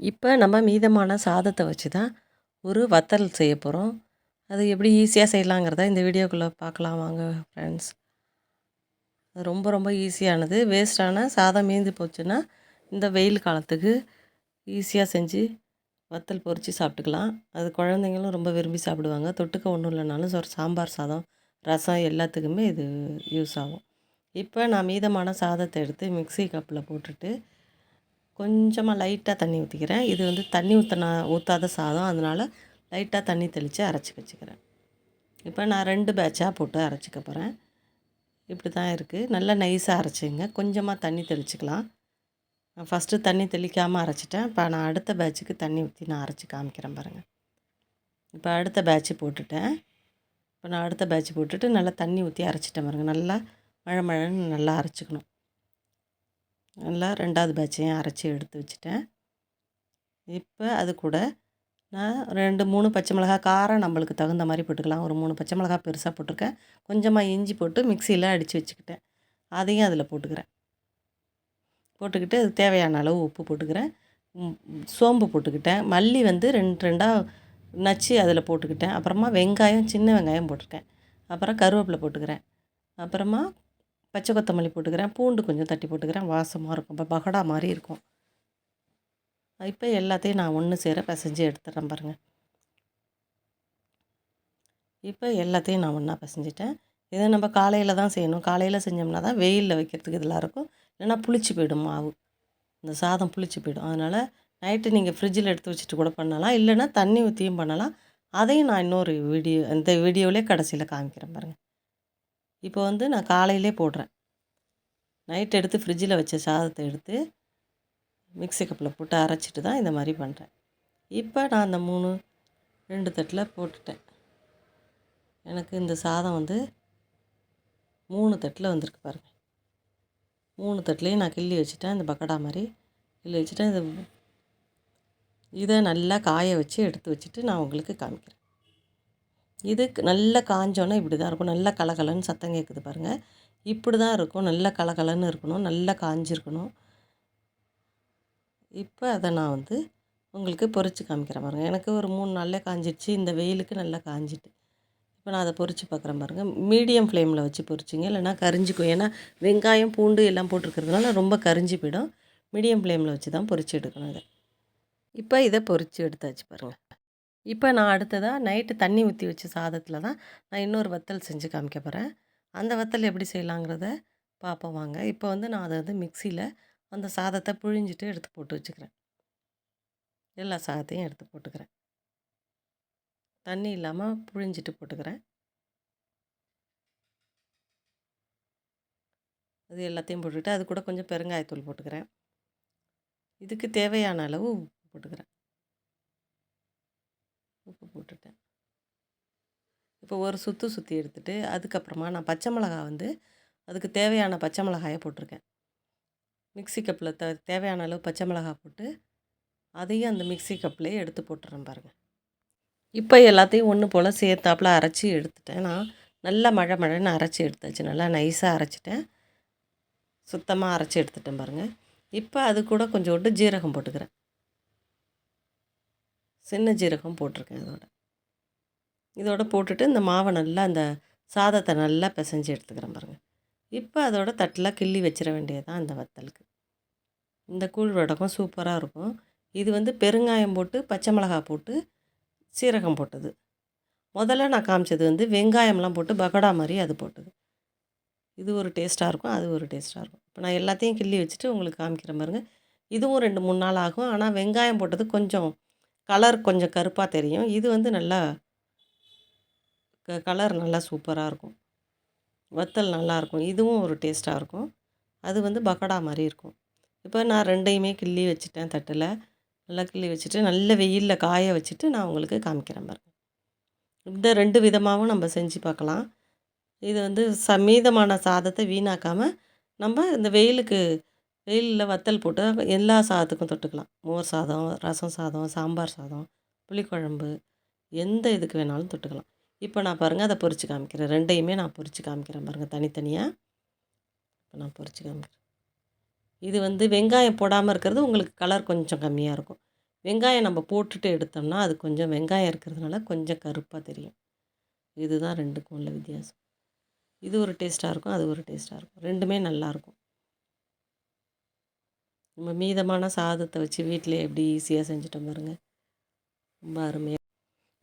இப்போ நம்ம மீதமான சாதத்தை வச்சு தான் ஒரு வத்தல் செய்ய போகிறோம். அது எப்படி ஈஸியாக செய்யலாங்கிறத இந்த வீடியோக்குள்ளே பார்க்கலாம் வாங்க ஃப்ரெண்ட்ஸ் அது ரொம்ப ரொம்ப ஈஸியானது. வேஸ்ட்டான சாதம் மீந்து போச்சுன்னா இந்த வெயில் காலத்துக்கு ஈஸியாக செஞ்சு வத்தல் பொறிச்சு சாப்பிட்டுக்கலாம். அது குழந்தைங்களும் ரொம்ப விரும்பி சாப்பிடுவாங்க. தொட்டுக்க ஒன்றும் இல்லைனாலும் ஒரு சாம்பார் சாதம் ரசம் எல்லாத்துக்குமே இது யூஸ் ஆகும். இப்போ நான் மீதமான சாதத்தை எடுத்து மிக்ஸி கப்பில் போட்டுட்டு கொஞ்சமாக லைட்டாக தண்ணி ஊற்றிக்கிறேன் இது வந்து தண்ணி ஊற்றினா ஊற்றாத சாதம். அதனால் லைட்டாக தண்ணி தெளித்து அரைச்சி வச்சுக்கிறேன். இப்போ நான் ரெண்டு பேட்சாக போட்டு அரைச்சிக்க போகிறேன் இப்படி தான் இருக்குது நல்லா நைஸாக அரைச்சிங்க. கொஞ்சமாக தண்ணி தெளிச்சிக்கலாம். நான் ஃபஸ்ட்டு தண்ணி தெளிக்காமல் அரைச்சிட்டேன். இப்போ நான் அடுத்த பேட்சுக்கு தண்ணி ஊற்றி நான் அரைச்சி காமிக்கிறேன் பாருங்கள் இப்போ அடுத்த பேட்ச்சு போட்டுட்டேன். இப்போ நான் அடுத்த பேட்ச் போட்டுட்டு நல்லா தண்ணி ஊற்றி அரைச்சிட்டேன் பாருங்கள் நல்லா மழை மழைன்னு நல்லா அரைச்சிக்கணும். நல்லா ரெண்டாவது பேட்சையும் அரைச்சி எடுத்து வச்சுட்டேன். இப்போ அது கூட நான் ரெண்டு மூணு பச்சை மிளகா காரம் நம்மளுக்கு தகுந்த மாதிரி போட்டுக்கலாம். ஒரு மூணு பச்சை மிளகா பெருசாக போட்டிருக்கேன். கொஞ்சமாக இஞ்சி போட்டு மிக்சியில் அடித்து வச்சுக்கிட்டேன். அதையும் அதில் போட்டுக்கிறேன். போட்டுக்கிட்டு அது தேவையான அளவு உப்பு போட்டுக்கிறேன். சோம்பு போட்டுக்கிட்டேன். மல்லி வந்து ரெண்டு ரெண்டாக நச்சு அதில் போட்டுக்கிட்டேன். அப்புறமா வெங்காயம் சின்ன வெங்காயம் போட்டிருக்கேன். அப்புறம் கருவேப்பிலை போட்டுக்கிறேன். அப்புறமா பச்சை கொத்தமல்லி போட்டுக்கிறேன் பூண்டு கொஞ்சம் தட்டி போட்டுக்கிறேன் வாசமாக இருக்கும். இப்போ பகடா மாதிரி இருக்கும். இப்போ எல்லாத்தையும் நான் ஒன்று சேர பிசைஞ்சு எடுத்துடுறேன் பாருங்கள் இப்போ எல்லாத்தையும் நான் ஒன்றா பிசைஞ்சிட்டேன். இதை நம்ம காலையில் தான் செய்யணும். காலையில் செஞ்சோம்னா தான் வெயிலில் வைக்கிறதுக்கு இதெல்லாம் இருக்கும். இல்லைன்னா புளிச்சு போயிடும் மாவு. இந்த சாதம் புளிச்சு போயிடும். அதனால் நைட்டு நீங்கள் ஃப்ரிட்ஜில் எடுத்து வச்சுட்டு கூட பண்ணலாம். இல்லைன்னா தண்ணி ஊற்றியும் பண்ணலாம். அதையும் நான் இன்னொரு வீடியோ இந்த வீடியோவிலே கடைசியில் காமிக்கிறேன் பாருங்கள் இப்போ வந்து நான் காலையிலே போடுறேன். நைட் எடுத்து ஃப்ரிட்ஜில் வச்ச சாதத்தை எடுத்து மிக்ஸி கப்பில் போட்டு அரைச்சிட்டு தான் இந்த மாதிரி பண்ணுறேன் இப்போ நான் அந்த மூணு ரெண்டு தட்டில் போட்டுட்டேன். எனக்கு இந்த சாதம் வந்து மூணு தட்டில் வந்திருக்கு பாருங்கள் மூணு தட்டிலையும் நான் கிள்ளி வச்சுட்டேன். இந்த பக்கடா மாதிரி கிள்ளி வச்சுட்டேன். இது இதை நல்லா காய வச்சு எடுத்து வச்சுட்டு நான் உங்களுக்கு காமிக்கிறேன். இது நல்லா காஞ்சோன்னே இப்படி தான் இருக்கும். நல்லா கலகலன்னு சத்தம் கேட்குது பாருங்கள் இப்படி தான் இருக்கும். நல்லா கலகலன்னு இருக்கணும். நல்லா காஞ்சிருக்கணும். இப்போ அதை நான் வந்து உங்களுக்கு பொறிச்சு காமிக்கிறேன் பாருங்கள் எனக்கு ஒரு மூணு நாளில் காஞ்சிடுச்சு இந்த வெயிலுக்கு நல்லா காஞ்சிட்டு. இப்போ நான் அதை பொறிச்சு பார்க்குறேன் பாருங்கள் மீடியம் ஃப்ளேமில் வச்சு பொறிச்சிங்க. இல்லைனா கரிஞ்சிக்கும் ஏன்னா வெங்காயம் பூண்டு எல்லாம் போட்டிருக்கிறதுனால ரொம்ப கரிஞ்சு போயிடும். மீடியம் ஃப்ளேமில் வச்சு தான் பொறிச்சு எடுக்கணும் இதை. இப்போ இதை பொறிச்சு எடுத்தாச்சு பாருங்கள் இப்போ நான் அடுத்ததாக நைட்டு தண்ணி ஊற்றி வச்ச சாதத்தில் தான் நான் இன்னொரு வத்தல் செஞ்சு காமிக்க போகிறேன் அந்த வத்தல் எப்படி செய்யலாங்கிறத பார்ப்போம் வாங்க. இப்போ வந்து நான் அதை வந்து மிக்சியில் அந்த சாதத்தை புழிஞ்சிட்டு எடுத்து போட்டு வச்சுக்கிறேன். எல்லா சாதத்தையும் எடுத்து போட்டுக்கிறேன். தண்ணி இல்லாமல் புழிஞ்சிட்டு போட்டுக்கிறேன். அது எல்லாத்தையும் போட்டுக்கிட்டு அது கூட கொஞ்சம் பெருங்காயத்தூள் போட்டுக்கிறேன். இதுக்கு தேவையான அளவு உப்பு போட்டுக்கிறேன் உப்பு போட்டுட்டேன் இப்போ ஒரு சுற்று சுற்றி எடுத்துகிட்டு அதுக்கப்புறமா நான் பச்சை மிளகா வந்து அதுக்கு தேவையான பச்சை மிளகாயை போட்டிருக்கேன். மிக்சி கப்பில் த தேவையான அளவு பச்சை மிளகா போட்டு அதையும் அந்த மிக்சி கப்லேயே எடுத்து போட்டுறேன் பாருங்கள் இப்போ எல்லாத்தையும் ஒன்று போல் சேர்த்தாப்பில் அரைச்சி எடுத்துட்டேன். நான் நல்லா மழை மழைன்னு அரைச்சி எடுத்தாச்சு. நல்லா நைஸாக அரைச்சிட்டேன். சுத்தமாக அரைச்சி எடுத்துட்டேன் பாருங்கள் இப்போ அது கூட கொஞ்சோண்டு ஜீரகம் போட்டுக்கிறேன். சின்ன ஜீரகம் போட்டிருக்கேன் அதோட. இதோட போட்டுட்டு இந்த மாவை நல்லா அந்த சாதத்தை நல்லா பிசைஞ்சு எடுத்துக்கிறேன் பாருங்கள் இப்போ அதோட தட்டில் கிள்ளி வச்சிட வேண்டியதான் இந்த வத்தலுக்கு. இந்த கூழ் வடகம் சூப்பராக இருக்கும். இது வந்து பெருங்காயம் போட்டு பச்சை மிளகா போட்டு சீரகம் போட்டது. முதல்ல நான் காமிச்சது வந்து வெங்காயம்லாம் போட்டு பகடா மாதிரி அது போட்டது. இது ஒரு டேஸ்ட்டாக இருக்கும் அது ஒரு டேஸ்ட்டாக இருக்கும். இப்போ நான் எல்லாத்தையும் கிள்ளி வச்சுட்டு உங்களுக்கு காமிக்கிறேன் பாருங்கள் இதுவும் ரெண்டு மூணு நாள் ஆகும். ஆனால் வெங்காயம் போட்டது கொஞ்சம் கலர் கொஞ்சம் கருப்பாக தெரியும். இது வந்து நல்லா க கலர் நல்லா சூப்பராக இருக்கும். வத்தல் நல்லாயிருக்கும் இதுவும் ஒரு டேஸ்ட்டாக இருக்கும். அது வந்து பக்கோடா மாதிரி இருக்கும். இப்போ நான் ரெண்டையுமே கிள்ளி வச்சுட்டேன் தட்டில். நல்லா கிள்ளி வச்சுட்டு நல்ல வெயிலில் காய வச்சுட்டு நான் உங்களுக்கு காமிக்கிறேன் பாருங்கள் இந்த ரெண்டு விதமாகவும் நம்ம செஞ்சு பார்க்கலாம். இது வந்து ச மீதமான சாதத்தை வீணாக்காமல் நம்ம இந்த வெயிலுக்கு வெயிலில் வத்தல் போட்டு எல்லா சாதத்துக்கும் தொட்டுக்கலாம். மோர் சாதம் ரசம் சாதம் சாம்பார் சாதம் புளிக்குழம்பு எந்த இதுக்கு வேணாலும் தொட்டுக்கலாம். இப்போ நான் பாருங்கள் அதை பொரித்து காமிக்கிறேன். ரெண்டையுமே நான் பொறிச்சு காமிக்கிறேன் பாருங்கள் தனித்தனியாக இப்போ நான் பொரித்து காமிக்கிறேன். இது வந்து வெங்காயம் போடாமல் இருக்கிறது உங்களுக்கு கலர் கொஞ்சம் கம்மியாக இருக்கும். வெங்காயம் நம்ம போட்டுட்டு எடுத்தோம்னா அது கொஞ்சம் வெங்காயம் இருக்கிறதுனால கொஞ்சம் கருப்பாக தெரியும். இதுதான் ரெண்டுக்கும் உள்ள வித்தியாசம். இது ஒரு டேஸ்ட்டாக இருக்கும் அது ஒரு டேஸ்ட்டாக இருக்கும். ரெண்டுமே நல்லாயிருக்கும் நம்ம மீதமான சாதத்தை வச்சு வீட்டிலே எப்படி ஈஸியாக செஞ்சுட்டோம் பாருங்கள் ரொம்ப அருமையாக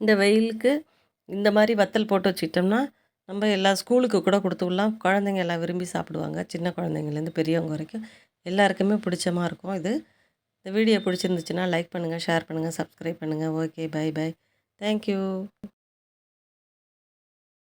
இந்த வெயிலுக்கு இந்த மாதிரி வத்தல் போட்டு வச்சுக்கிட்டோம்னா நம்ம எல்லா ஸ்கூலுக்கு கூட கொடுத்து விடலாம். குழந்தைங்க எல்லாம் விரும்பி சாப்பிடுவாங்க. சின்ன குழந்தைங்கலேருந்து பெரியவங்க வரைக்கும் எல்லாருக்குமே பிடிச்சமாக இருக்கும் இது. இந்த வீடியோ பிடிச்சிருந்துச்சுன்னா லைக் பண்ணுங்கள் ஷேர் பண்ணுங்கள் சப்ஸ்கிரைப் பண்ணுங்கள் ஓகே பை பை தேங்க்யூ